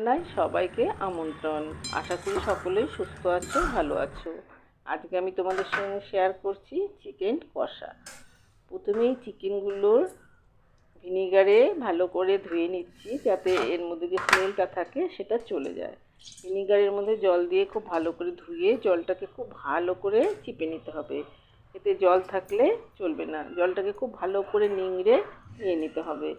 রান্নায় সবাইকে আমন্ত্রণ। আশা করি সকলেই সুস্থ আছো, ভালো আছো। আজকে আমি তোমাদের সঙ্গে শেয়ার করছি চিকেন কষা। প্রথমেই চিকেনগুলোর ভিনিগারে ভালো করে ধুয়ে নিচ্ছি, যাতে এর মধ্যে যে স্মেলটা থাকে সেটা চলে যায়। ভিনিগারের মধ্যে জল দিয়ে খুব ভালো করে ধুয়ে জলটাকে খুব ভালো করে চিপে নিতে হবে। এতে জল থাকলে চলবে না। জলটাকে খুব ভালো করে নিংড়ে নিয়ে নিতে হবে।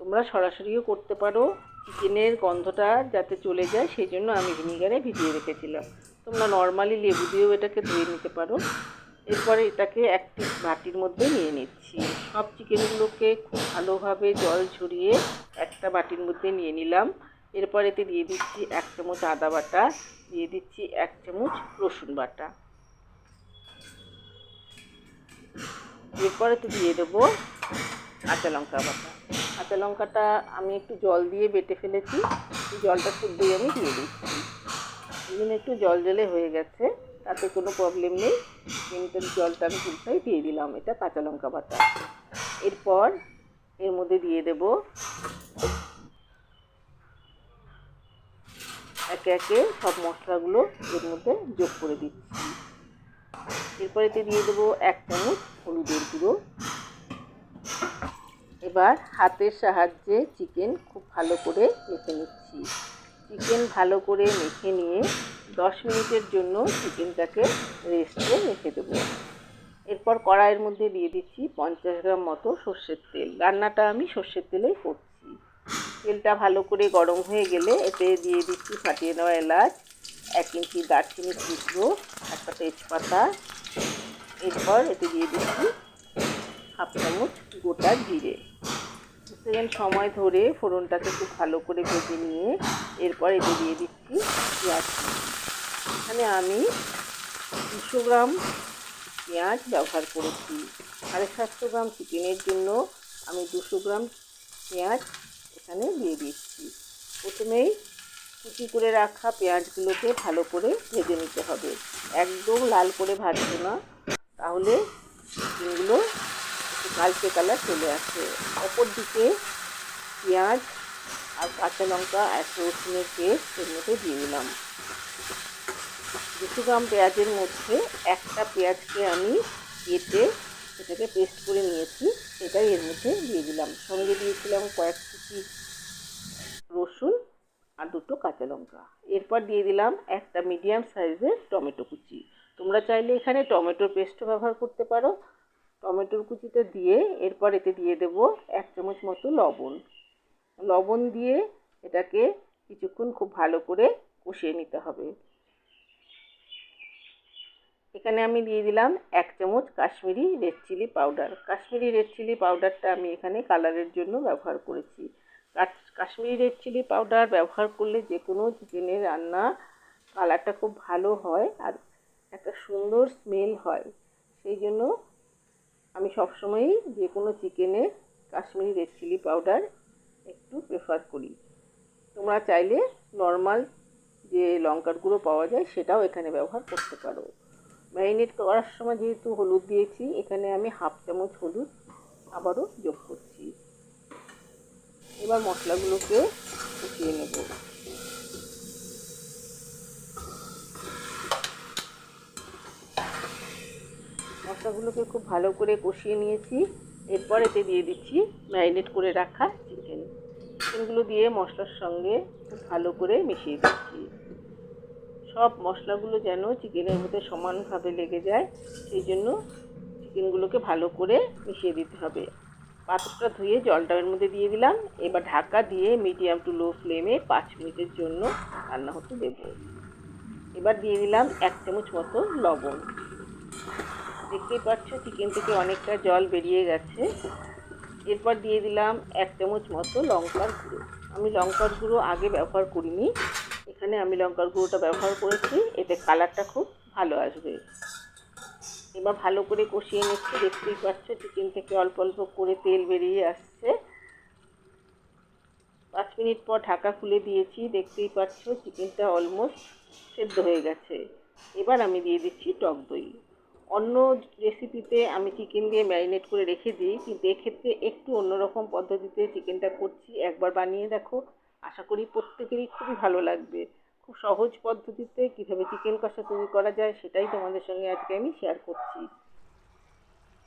তোমরা সরাসরিও করতে পারো। চিকেনের গন্ধটা যাতে চলে যায় সেই জন্য আমি ভিনিগারে ভিজিয়ে রেখেছিলাম। তোমরা নর্মালি লেবু দিয়েও এটাকে ধুয়ে নিতে পারো। এরপরে এটাকে একটি বাটির মধ্যে নিয়ে নিচ্ছি। সব চিকেনগুলোকে খুব ভালোভাবে জল ঝরিয়ে একটা বাটির মধ্যে নিয়ে নিলাম। এরপর এতে দিয়ে দিচ্ছি এক চামচ আদা বাটা, দিয়ে দিচ্ছি এক চামচ রসুন বাটা। এরপর এতে দিয়ে দেবো কাঁচা লঙ্কা বাটা। কাঁচা লঙ্কাটা আমি একটু জল দিয়ে বেটে ফেলেছি। জলটা শুদ্ধই আমি দিয়ে দিচ্ছি। এই একটু জল জলে হয়ে গেছে, তাতে কোনো প্রবলেম নেই। কিন্তু জলটা আমি পুরোটাই দিয়ে দিলাম, এটা কাঁচা লঙ্কা বাটা। এরপর এর মধ্যে দিয়ে দেব একে একে সব মশলাগুলো এর মধ্যে যোগ করে দিচ্ছি। এরপর এতে দিয়ে দেবো এক চামচ হলুদের গুঁড়ো। এবার হাতের সাহায্যে চিকেন খুব ভালো করে মেখে নিচ্ছি। চিকেন ভালো করে মেখে নিয়ে দশ মিনিটের জন্য চিকেনটাকে রেস্টে রেখে দেবো। এরপর কড়াইয়ের মধ্যে দিয়ে দিচ্ছি পঞ্চাশ গ্রাম মতো সর্ষের তেল। রান্নাটা আমি সর্ষের তেলেই করছি। তেলটা ভালো করে গরম হয়ে গেলে এতে দিয়ে দিচ্ছি ফাটিয়ে নেওয়া এলাচ, এক ইঞ্চি দারচিনি টুকরো একটা তেজপাতা। এরপর এতে দিয়ে দিচ্ছি হাফ চামচ গোটা জিরে। সেকেন্ড সময় ধরে ফোড়নটাকে খুব ভালো করে ভেজে নিয়ে এরপর এতে দিয়ে দিচ্ছি পেঁয়াজ। এখানে আমি দুশো গ্রাম পেঁয়াজ ব্যবহার করেছি। সাড়ে সাতশো গ্রাম চিকেনের জন্য আমি দুশো গ্রাম পেঁয়াজ এখানে দিয়ে দিচ্ছি। প্রথমেই কুচি করে রাখা পেঁয়াজগুলোকে ভালো করে ভেজে নিতে হবে। একদম লাল করে ভাজবো না। তাহলে চিকেনগুলো কালচে কালার চলে আসে। অপর দিকে পেঁয়াজ আর কাঁচা লঙ্কা এক রসুনের পেস্ট এর মধ্যে দিয়ে দিলাম। দুশো গ্রাম পেঁয়াজের মধ্যে একটা পেঁয়াজকে আমি কেটে সেটাকে পেস্ট করে নিয়েছি, সেটাই এর মধ্যে দিয়ে দিলাম। সঙ্গে দিয়েছিলাম কয়েক কুচি রসুন আর দুটো কাঁচা লঙ্কা। এরপর দিয়ে দিলাম একটা মিডিয়াম সাইজের টমেটো কুচি। তোমরা চাইলে এখানে টমেটোর পেস্টও ব্যবহার করতে পারো টমেটোর কুচিটা দিয়ে এরপর এতে দিয়ে দেব এক চামচ মতো লবণ। লবণ দিয়ে এটাকে কিছুক্ষণ খুব ভালো করে কষিয়ে নিতে হবে। এখানে আমি দিয়ে দিলাম এক চামচ Kashmiri red chilli powder. Kashmiri red chilli পাউডারটা আমি এখানে কালারের জন্য ব্যবহার করেছি। কাশ্মীরি রেড চিলি পাউডার ব্যবহার করলে যে কোনো চিকেনের রান্না কালারটা খুব ভালো হয় আর একটা সুন্দর স্মেল হয়। সেই জন্য আমি সবসময়ই যে কোনো চিকেনে কাশ্মীরি রেড চিলি পাউডার একটু প্রেফার করি। তোমরা চাইলে নর্মাল যে লঙ্কার গুঁড়ো পাওয়া যায় সেটাও এখানে ব্যবহার করতে পারো। ম্যারিনেট করার সময় যেহেতু হলুদ দিয়েছি, এখানে আমি হাফ চামচ হলুদ আবারও যোগ করছি। এবার মশলাগুলোকে কষিয়ে নেব। মশলাগুলোকে খুব ভালো করে কষিয়ে নিয়েছি। এরপর এতে দিয়ে দিচ্ছি ম্যারিনেট করে রাখা চিকেন। চিকেনগুলো দিয়ে মশলার সঙ্গে খুব ভালো করে মিশিয়ে দিচ্ছি। সব মশলাগুলো যেন চিকেনের মধ্যে সমানভাবে লেগে যায়, সেই জন্য চিকেনগুলোকে ভালো করে মিশিয়ে দিতে হবে। পাত্রটা ধুয়ে জলটা এর মধ্যে দিয়ে দিলাম। এবার ঢাকা দিয়ে মিডিয়াম টু লো ফ্লেমে পাঁচ মিনিটের জন্য রান্না হতে দেব। এবার দিয়ে দিলাম এক চামচ মতো লবণ। দেখতেই পাচ্ছ, চিকেন থেকে অনেকটা জল বেরিয়ে গেছে। এরপর দিয়ে দিলাম এক চামচ মতো লঙ্কার গুঁড়ো। আমি লঙ্কার গুঁড়ো আগে ব্যবহার করিনি। এখানে আমি লঙ্কার গুঁড়োটা ব্যবহার করেছি। এতে কালারটা খুব ভালো আসবে। এবার ভালো করে কষিয়ে নিচ্ছি। দেখতেই পাচ্ছ, চিকেন থেকে অল্প অল্প করে তেল বেরিয়ে আসছে। পাঁচ মিনিট পর ঢাকা খুলে দিয়েছি। দেখতেই পাচ্ছ, চিকেনটা অলমোস্ট সেদ্ধ হয়ে গেছে। এবার আমি দিয়ে দিচ্ছি টক দই। অন্য রেসিপিতে আমি চিকেন দিয়ে ম্যারিনেট করে রেখে দিই, কিন্তু এক্ষেত্রে একটু অন্যরকম পদ্ধতিতে চিকেনটা করছি। একবার বানিয়ে দেখো, আশা করি প্রত্যেকেরই খুবই ভালো লাগবে। খুব সহজ পদ্ধতিতে কীভাবে চিকেন কষা তৈরি করা যায় সেটাই তোমাদের সঙ্গে আজকে আমি শেয়ার করছি।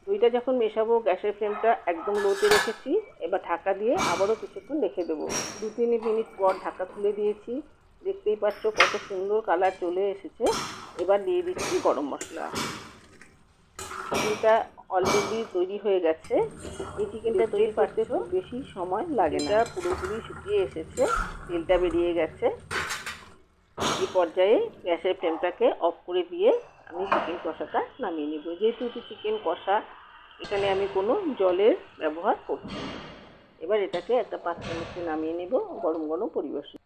দইটা যখন মেশাবো, গ্যাসের ফ্লেমটা একদম লোতে রেখেছি। এবার ঢাকা দিয়ে আবারও কিছুক্ষণ রেখে দেবো। দু তিন মিনিট পর ঢাকা তুলে দিয়েছি। দেখতেই পাচ্ছ কত সুন্দর কালার চলে এসেছে। এবার দিয়ে দিচ্ছি গরম মশলা। চিকেনটা অলরেডি তৈরি হয়ে গেছে। এই চিকেনটা তৈরি করতে খুব বেশি সময় লাগে না। পুরোপুরি শুকিয়ে এসেছে তেলটা বেরিয়ে গেছে। এই পর্যায়ে গ্যাসের ফ্লেমটাকে অফ করে দিয়ে আমি চিকেন কষাটা নামিয়ে নেব। যেহেতু এটি চিকেন কষা এখানে আমি কোনো জলের ব্যবহার করছি এবার এটাকে একটা পাত্রের মধ্যে নামিয়ে নেব গরম গরম পরিবেশন